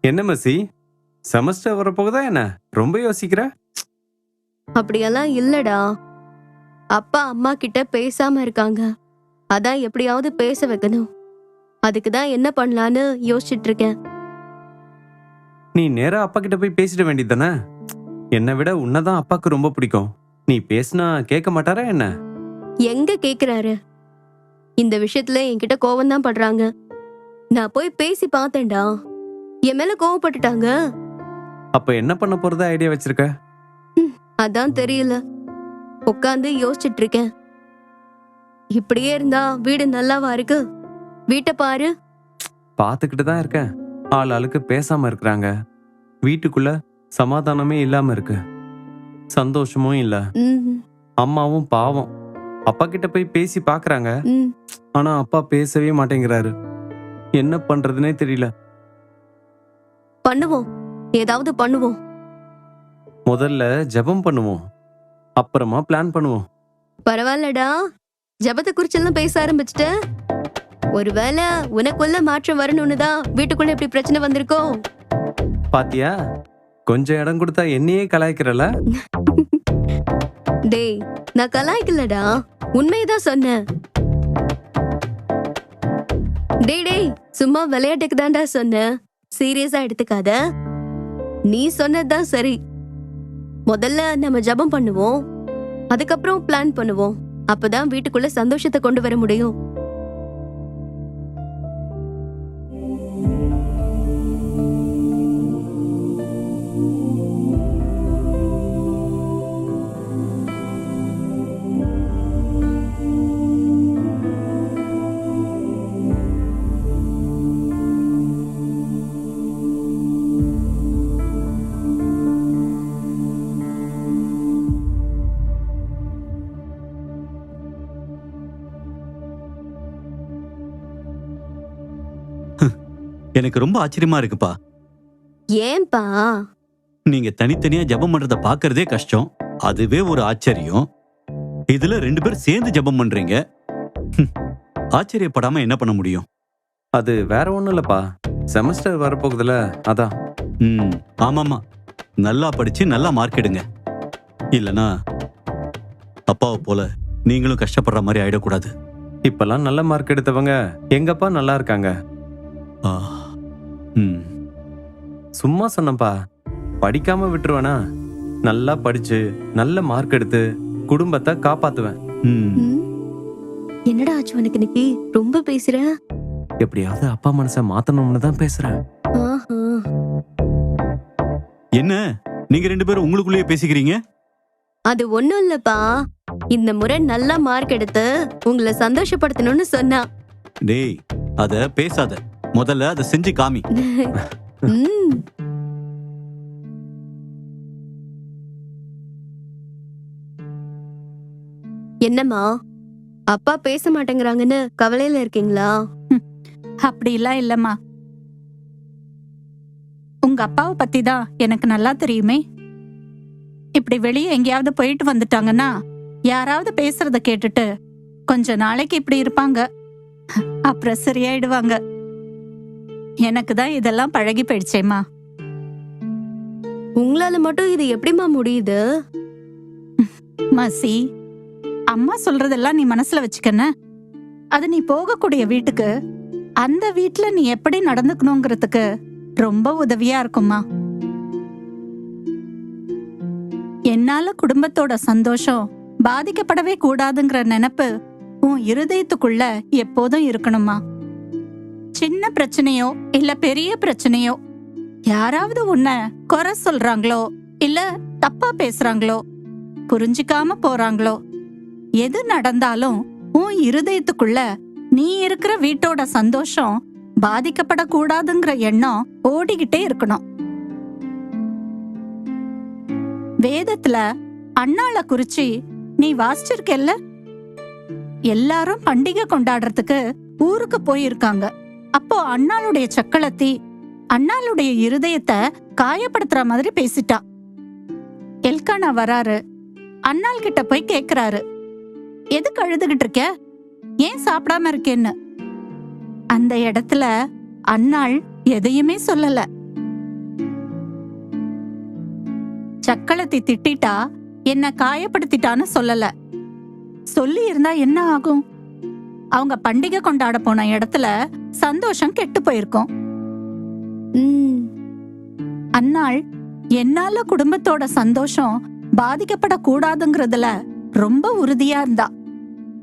என்ன மசி? செமஸ்டர் வரப்போகுதா என்ன? ரொம்ப யோசிக்கிற? அப்படியெல்லாம் இல்லடா. அப்பா அம்மா கிட்ட பேசாம இருக்காங்க. அதான் எப்படியாவது பேச வைக்கணும். அதுக்கு தான் என்ன பண்ணலான்னு யோசிச்சுட்டு இருக்கேன் நீ நேரா அப்பா கிட்ட போய் பேசிட வேண்டியதுதானே என்னை விட உன்னதான் அப்பாக்கு ரொம்ப பிடிக்கும். நீ பேசினா கேட்க மாட்டாரா என்ன? எங்க கேக்குறாரு? இந்த விஷயத்துல என்கிட்ட கோவம் தான் படுறாங்க. நான் போய் பேசி பார்த்தேன்டா. என் மேல கோவப்பட்டுட்டாங்க. அப்ப என்ன பண்ண போறதா ஐடியா வச்சிருக்க? அதான் தெரியல. உட்காந்து யோசிச்சுட்டு இருக்கேன் இப்படியே இருந்தா வீடு நல்லாவா இருக்கு? வீட்டை பாரு. பார்த்துக்கிட்டு தான் இருக்கேன். ஆள் ஆளுக்கு பேசாம இருக்கிறாங்க. வீட்டுக்குள்ள சமாதானமே இல்லாம இருக்கு. சந்தோஷமும் இல்ல. அம்மாவும் பாவம். அப்பா கிட்ட போய் பேசி பாக்குறாங்க. ஆனா அப்பா பேசவே மாட்டேங்கிறாரு. என்ன பண்றதுனே தெரியல. பண்ணுவோம். ஏதாவது பண்ணுவோம். முதல்ல ஜெபம் பண்ணுவோம். அப்புறமா பிளான் பண்ணுவோம். பரவாயில்லடா. ஜபத்தை குறிச்செல்லாம் பேச ஆரம்பிச்சிட்ட. ஒருவேளை உனக்குள்ள மாற்றம் வரணும்னு தான் வீட்டுக்குள்ள இப்படி பிரச்சனை வந்திருக்கோ? பாத்தியா? கொஞ்சம் இடம் கொடுத்தா என்னையே கலாய்க்கிறல? டேய் நான் கலாய்க்கலடா. உண்மையதான் சொன்னேன். டேய் டேய் சும்மா விளையாட்டுக்கு தான்டா சொன்னேன் சீரியஸா எடுத்துக்காத. நீ சொன்னதுதான் சரி. முதல்ல நம்ம ஜெபம் பண்ணுவோம். அதுக்கப்புறம் பிளான் பண்ணுவோம். அப்பதான் வீட்டுக்குள்ள சந்தோஷத்தை கொண்டு வர முடியும். எனக்கு ரொம்ப ஆச்சரியமா இருக்குப்பா. ஏன்பா? நீங்க தனித்தனியா ஜெபம் பண்றத பாக்குறதே கஷ்டம். அதுவே ஒரு ஆச்சரியம். இதுல ரெண்டு பேரும் சேர்ந்து ஜெபம் பண்றீங்க. ஹம், ஆச்சரியப்படாம என்ன பண்ண முடியும்? அது வேற ஒண்ணும் இல்லப்பா. செமஸ்டர் வரப்போகுதுல அதான். ம் ஆமாமா. நல்லா படிச்சு நல்லா மார்க் எடுங்க. இல்லனா அப்பாவை போல நீங்களும் கஷ்டப்படுற மாதிரி ஆயிடக்கூடாது. இப்பெல்லாம் நல்ல மார்க் எடுத்தவங்க எங்கப்பா நல்லா இருக்காங்க? ஆ, சும்மா சொன்னப்பா படிக்காம விட்டுருவேனா? நல்லா படிச்சு நல்ல மார்க் எடுத்து குடும்பத்தை காப்பாத்துவேன்? என்னடா ஆச்சு உனக்கு இன்னைக்கு? ரொம்ப பேசுற? எப்படியாவது அப்பா மனசை மாத்தணும்னு தான் பேசுறேன். ஆஹா. என்ன? நீங்க ரெண்டு பேரும் உங்களுக்குள்ளேயே பேசிக்கிறீங்க? அது ஒண்ணும் இல்லப்பா. இந்த முறை நல்ல மார்க் எடுத்து உங்களை சந்தோஷப்படுத்தணும்னு சொன்னா. டேய் அத பேசாத. முதல்ல அதை செஞ்சு காமி. ம். என்னம்மா? அப்பா பேச மாட்டேங்கிறாங்கன்னு கவலையில இருக்கீங்களா? அப்படிலாம் இல்லம்மா. உங்க அப்பாவை பத்தி தான் எனக்கு நல்லா தெரியுமே. இப்படி வெளியே எங்கேயாவது போயிட்டு வந்துட்டாங்கன்னா யாராவது பேசுறத கேட்டுட்டு கொஞ்ச நாளைக்கு இப்படி இருப்பாங்க. அப்புறம் சரியாயிடுவாங்க. எனக்கு தான் இதெல்லாம் பழகி போயிடுச்சேம்மா. உங்களால மட்டும் இது எப்படிம்மா முடியுது? மசி அம்மா சொல்றதெல்லாம் நீ மனசுல வச்சுக்கன அது நீ போகக்கூடிய வீட்டுக்கு அந்த வீட்ல நீ எப்படி நடந்துக்கணுங்கிறதுக்கு ரொம்ப உதவியா இருக்கும்மா. என்னால குடும்பத்தோட சந்தோஷம் பாதிக்கப்படவே கூடாதுங்கிற நினைப்பு உன் இருதயத்துக்குள்ள எப்போதும் இருக்கணுமா சின்ன பிரச்சனையோ இல்ல பெரிய பிரச்சனையோ யாராவது உன்னை குறை சொல்றாங்களோ இல்ல தப்பா பேசுறாங்களோ புரிஞ்சுக்காம போறாங்களோ எது நடந்தாலும் உன் இருதயத்துக்குள்ள நீ இருக்கிற வீட்டோட சந்தோஷம் பாதிக்கப்படக்கூடாதுங்கிற எண்ணம் ஓடிக்கிட்டே இருக்கணும். வேதத்துல அண்ணாள குறிச்சி நீ வாசிச்சிருக்கல்ல எல்லாரும் பண்டிகை கொண்டாடுறதுக்கு ஊருக்கு போயிருக்காங்க. அப்போ அண்ணாளுடைய சக்களத்தி அண்ணாளுடைய இருதயத்தை காயப்படுத்துற மாதிரி பேசிட்டா. எல்கானா வராரு. அண்ணாள் கிட்ட போய் கேக்குறாரு. எதுக்கு அழுதுகிட்டு இருக்க? ஏன் சாப்பிடாம இருக்கேன்னு? அந்த இடத்துல அண்ணாள் எதையுமே சொல்லல. சக்களத்தை திட்டிட்டா என்ன காயப்படுத்திட்டான்னு சொல்லல. சொல்லி இருந்தா என்ன ஆகும்? அவங்க பண்டிகை கொண்டாட போன இடத்துல சந்தோஷம் கெட்டு போயிருக்கும். அன்னாள் என்னால குடும்பத்தோட சந்தோஷம் பாதிக்கப்படக்கூடாதுங்கிறதுல ரொம்ப உறுதியா இருந்தா.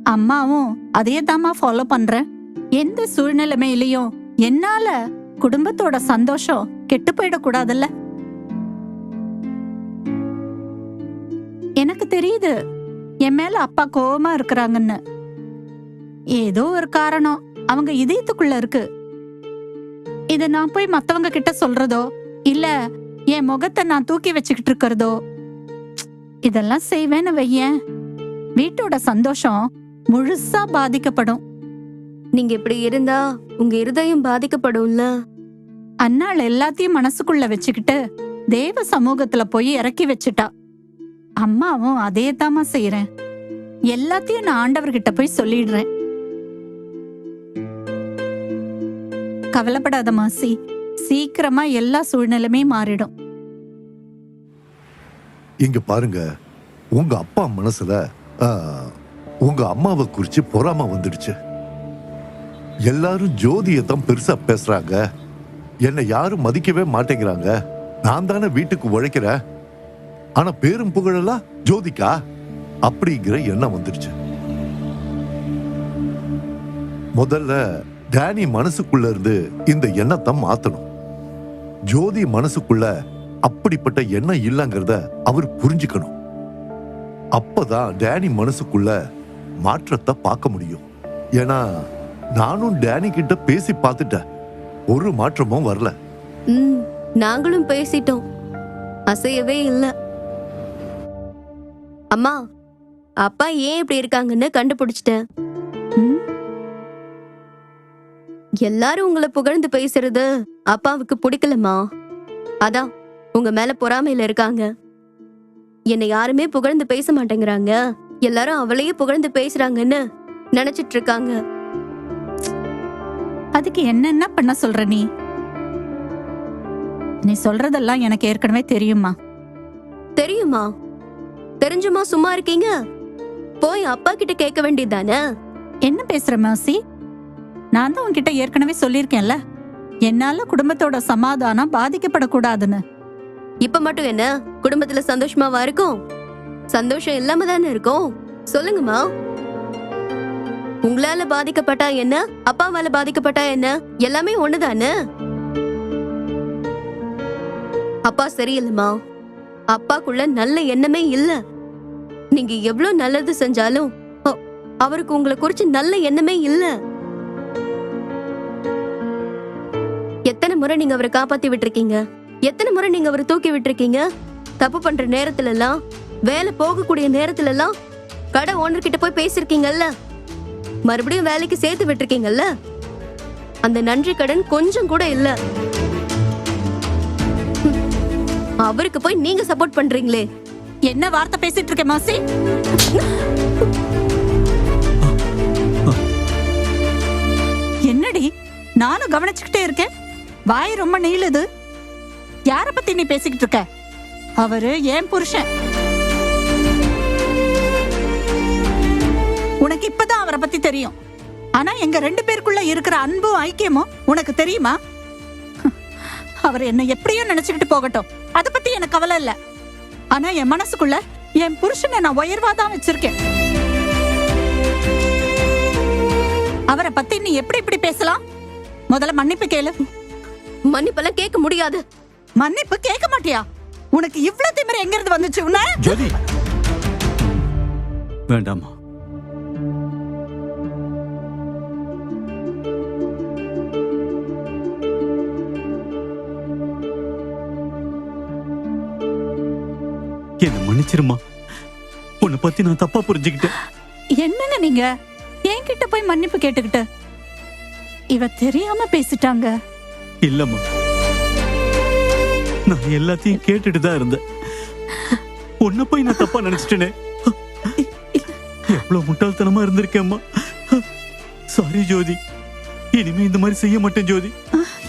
அம்மாவும் அதே தாமா ஃபாலோ பண்றேன். எந்த சூழ்நிலைமையிலயும் என்னால குடும்பத்தோட சந்தோஷம் கெட்டு போயிடக்கூடாதுல்ல. எனக்கு தெரியுது என் மேல அப்பா கோவமா இருக்கிறாங்கன்னு. ஏதோ ஒரு காரணம். அவங்க இதயத்துக்குள்ள இருக்கு. இத நான் போய் மத்தவங்க கிட்ட சொல்றதோ இல்ல என் முகத்தை நான் தூக்கி வச்சுக்கிட்டு இருக்கிறதோ இதெல்லாம் செய்வேன்னு வையேன். வீட்டோட சந்தோஷம் முழுசா பாதிக்கப்படும். நீங்க இப்படி இருந்தா உங்க இருதயம் பாதிக்கப்படும்ல? அன்னாள் எல்லாத்தையும் மனசுக்குள்ள வச்சுக்கிட்டு தேவ சமூகத்துல போய் இறக்கி வச்சுட்டா. அம்மாவும் அதே தாமா செய்யறேன் எல்லாத்தையும் நான் ஆண்டவர்கிட்ட போய் சொல்லிடுறேன். கவலைப்படாத மாசி. சீக்கிரமா எல்லா சூழ்நிலையுமே மாறிடும். இங்க பாருங்க. உங்க அப்பா மனசுல ஆ, உங்க அம்மாவை குறிச்சு பொறாம வந்துடுச்சு. எல்லாரும் ஜோதியை தான் பெருசா பேசுறாங்க. என்னை யாரும் மதிக்கவே மாட்டேங்கிறாங்க. நான் தானே வீட்டுக்கு உழைக்கிறேன். ஆனா பேரும் புகழெல்லாம் ஜோதிக்கா? அப்படிங்கிற எண்ணம் வந்துடுச்சு. முதல்ல டேனி மனசுக்குள்ள இருந்து இந்த எண்ணத்தை மாத்தணும். ஜோதி மனசுக்குள்ள அப்படிப்பட்ட எண்ணம் இல்லைங்கிறத அவர் புரிஞ்சுக்கணும். அப்பதான் டேனி மனசுக்குள்ள மாற்றத்தை பார்க்க முடியும். ஏன்னா நானும் டேனி கிட்ட பேசி பார்த்துட்டேன். ஒரு மாற்றமும் வரல. நாங்களும் பேசிட்டோம். அசையவே இல்ல. அம்மா அப்பா ஏன் இப்படி இருக்காங்கன்னு கண்டுபிடிச்சிட்டேன். எல்லாரும் உங்களை புகழ்ந்து பேசுறது அப்பாவுக்கு பிடிக்கலமா அதான் உங்க மேல பொறாமையில இருக்காங்க. என்னை யாருமே புகழ்ந்து பேச மாட்டேங்கிறாங்க. எல்லாரும் அவளையே புகழ்ந்து பேசுறாங்கன்னு நினைச்சிட்டு இருக்காங்க அதுக்கு என்னென்ன பண்ண சொல்ற நீ? நீ சொல்றதெல்லாம் எனக்கு ஏற்கனவே தெரியுமா தெரியுமா? தெரிஞ்சுமா சும்மா இருக்கீங்க? போய் அப்பா கிட்ட கேட்க வேண்டியதானே என்ன பேசுற மாசி? நான் தான் உன்கிட்ட ஏற்கனவே சொல்லியிருக்கேன்ல. என்னால குடும்பத்தோட சமாதானம் பாதிக்கப்படக்கூடாதுன்னு. இப்ப மட்டும் என்ன? குடும்பத்துல சந்தோஷமாவா இருக்கும்? சந்தோஷம் இல்லாம தானே இருக்கும்? சொல்லுங்கம்மா. உங்களால பாதிக்கப்பட்டா என்ன? அப்பாவால பாதிக்கப்பட்டா என்ன? எல்லாமே ஒண்ணுதானே? அப்பா சரியில்லைம்மா. அப்பாக்குள்ள நல்ல எண்ணமே இல்ல. நீங்க எவ்வளவு நல்லது செஞ்சாலும் அவருக்கு உங்களை குறிச்சு நல்ல எண்ணமே இல்லை. எத்தனை முறை நீங்க அவரை காப்பாத்தி விட்டுருக்கீங்க? எத்தனை முறை நீங்க அவரை தூக்கி விட்டிருக்கீங்க? தப்பு பண்ற நேரத்துல எல்லாம் வேலை போகக்கூடிய நேரத்துல எல்லாம் கடை ஓனர் கிட்ட போய் பேசிருக்கீங்கல்ல? மறுபடியும் வேலைக்கு சேர்த்து விட்டுருக்கீங்கல்ல? அந்த நன்றி கடன் கொஞ்சம் கூட இல்ல. அவருக்கு போய் நீங்க சப்போர்ட் பண்றீங்களே. என்ன வார்த்தை பேசிட்டு இருக்க மாசி? என்னடி? நானும் கவனிச்சுக்கிட்டே இருக்கேன். வாய் ரொம்ப நீளுது. யார பத்தி நீ பேசிக்கிட்டு இருக்க? அவரு ஏன் புருஷன்? உனக்கு இப்பதான் அவரை பத்தி தெரியும். ஆனா எங்க ரெண்டு பேருக்குள்ள இருக்கிற அன்பும் ஐக்கியமும் உனக்கு தெரியுமா? அவர் என்ன எப்படியும் நினைச்சுக்கிட்டு போகட்டும். அத பத்தி எனக்கு கவலை இல்ல. ஆனா என் மனசுக்குள்ள என் புருஷனை நான் உயர்வா தான் வச்சிருக்கேன். அவரை பத்தி நீ எப்படி இப்படி பேசலாம்? முதல்ல மன்னிப்பு கேளு. மன்னிப்பெல்லாம் கேட்க முடியாது. மன்னிப்பு கேட்க மாட்டியா? உனக்கு இவ்ளோ திமிரு எங்க இருந்து வந்துச்சு? உன்ன ஜோதி! வேண்டாமா என்ன மன்னிச்சிருமா உன்னை பத்தி நான் தப்பா புரிஞ்சுக்கிட்டேன். என்னங்க நீங்க? என்கிட்ட போய் மன்னிப்பு கேட்டுக்கிட்டு. இவ தெரியாம பேசிட்டாங்க. இல்லம்மா. நான் எல்லாத்தையும் கேட்டுட்டு தான் இருந்தேன். உன்னை போய் நான் தப்பா நினைச்சிட்டேனே. எவ்வளவு முட்டாள்தனமா இருந்திருக்கேம்மா. சாரி ஜோதி. இனிமே இந்த மாதிரி செய்ய மாட்டேன் ஜோதி.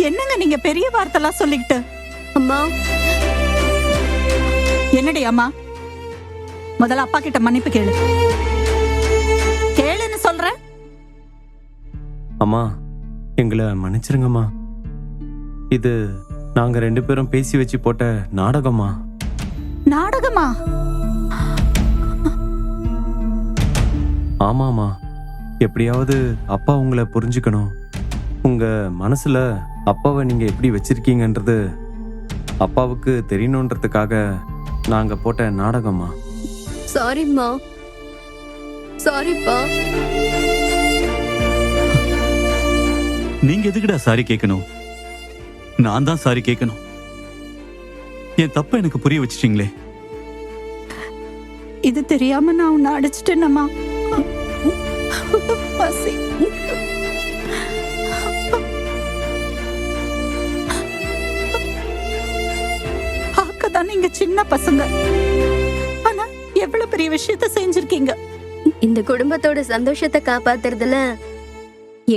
என்னங்க நீங்க பெரிய வார்த்தைலாம் சொல்லிக்கிட்டு? அம்மா. என்னடி அம்மா? முதல்ல அப்பா கிட்ட மன்னிப்பு கேளு. கேளுன்னு சொல்றேன். அம்மா எங்களை மன்னிச்சிருங்கம்மா. இது நாங்க ரெண்டு பேரும் பேசி வச்சு போட்ட நாடகம்மா நாடகமா? ஆமாம்மா. எப்படியாவது அப்பா உங்களை புரிஞ்சுக்கணும். உங்க மனசுல அப்பாவை நீங்க எப்படி வச்சிருக்கீங்கன்றது அப்பாவுக்கு தெரியணுன்றதுக்காக நாங்க போட்ட நாடகம்மா. சாரிம்மா சாரிப்பா நீங்க எதுக்குடா சாரி கேட்கணும் நான் தான் சாரி கேட்கணும். என் தப்ப எனக்கு புரிய வச்சிட்டீங்களே? இது தெரியாம நான் உன்னை அடிச்சிட்டேனம்மா. பசி. பார்க்கதான் நீங்க சின்ன பசங்க. ஆனா எவ்வளவு பெரிய விஷயத்த செஞ்சிருக்கீங்க? இந்த குடும்பத்தோட சந்தோஷத்தை காப்பாத்துறதுல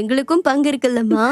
எங்களுக்கும் பங்கு இருக்குல்லம்மா.